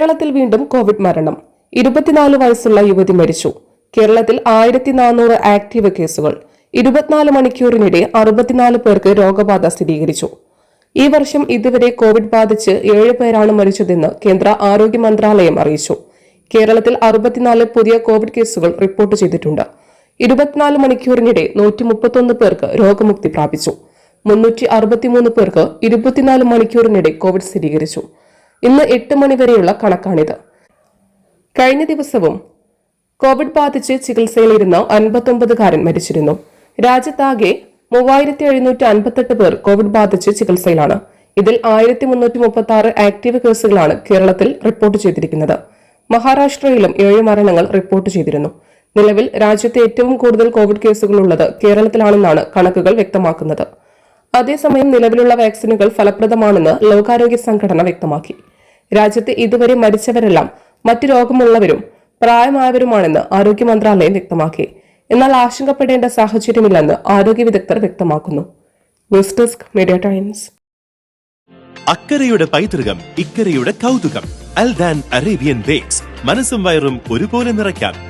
കേരളത്തിൽ വീണ്ടും കോവിഡ് മരണം. ഇരുപത്തിനാല് വയസ്സുള്ള യുവതി മരിച്ചു. കേരളത്തിൽ ആയിരത്തി നാനൂറ് ആക്റ്റീവ് കേസുകൾ. ഇരുപത്തിനാല് മണിക്കൂറിനിടെ അറുപത്തിനാല് പേർക്ക് രോഗബാധ സ്ഥിരീകരിച്ചു. ഈ വർഷം ഇതുവരെ കോവിഡ് ബാധിച്ച് ഏഴ് പേരാണ് മരിച്ചതെന്ന് കേന്ദ്ര ആരോഗ്യ മന്ത്രാലയം അറിയിച്ചു. കേരളത്തിൽ അറുപത്തിനാല് പുതിയ കോവിഡ് കേസുകൾ റിപ്പോർട്ട് ചെയ്തിട്ടുണ്ട്. ഇരുപത്തിനാല് മണിക്കൂറിനിടെ നൂറ്റി മുപ്പത്തൊന്ന് പേർക്ക് രോഗമുക്തി പ്രാപിച്ചു. മുന്നൂറ്റി അറുപത്തിമൂന്ന് പേർക്ക് ഇരുപത്തിനാല് മണിക്കൂറിനിടെ കോവിഡ് സ്ഥിരീകരിച്ചു. ഇന്ന് എട്ട് മണിവരെയുള്ള കണക്കാണിത്. കഴിഞ്ഞ ദിവസവും കോവിഡ് ബാധിച്ച് ചികിത്സയിലിരുന്ന അൻപത്തൊമ്പതുകാരൻ മരിച്ചിരുന്നു. രാജ്യത്താകെ മൂവായിരത്തി എഴുന്നൂറ്റി അൻപത്തെട്ട് പേർ കോവിഡ് ബാധിച്ച് ചികിത്സയിലാണ്. ഇതിൽ ആയിരത്തി മുന്നൂറ്റി മുപ്പത്തി ആറ് ആക്റ്റീവ് കേസുകളാണ് കേരളത്തിൽ റിപ്പോർട്ട് ചെയ്തിരിക്കുന്നത്. മഹാരാഷ്ട്രയിലും ഏഴ് മരണങ്ങൾ റിപ്പോർട്ട് ചെയ്തിരുന്നു. നിലവിൽ രാജ്യത്തെ ഏറ്റവും കൂടുതൽ കോവിഡ് കേസുകളുള്ളത് കേരളത്തിലാണെന്നാണ് കണക്കുകൾ വ്യക്തമാക്കുന്നത്. അതേസമയം നിലവിലുള്ള വാക്സിനുകൾ ഫലപ്രദമാണെന്ന് ലോകാരോഗ്യ സംഘടന വ്യക്തമാക്കി. രാജ്യത്ത് ഇതുവരെ മരിച്ചവരെല്ലാം മറ്റു രോഗമുള്ളവരും പ്രായമായവരുമാണെന്ന് ആരോഗ്യ മന്ത്രാലയം വ്യക്തമാക്കി. എന്നാൽ ആശങ്കപ്പെടേണ്ട സാഹചര്യമില്ലെന്ന് ആരോഗ്യ വിദഗ്ധർ വ്യക്തമാക്കുന്നു. News desk media times. അക്കരയുടെ പൈതൃകം ഇക്കരയുടെ കൗതുകം. Aldan Arabian bakes. മനസ്സും വയറും ഒരുപോലെ നിറയ്ക്കാം.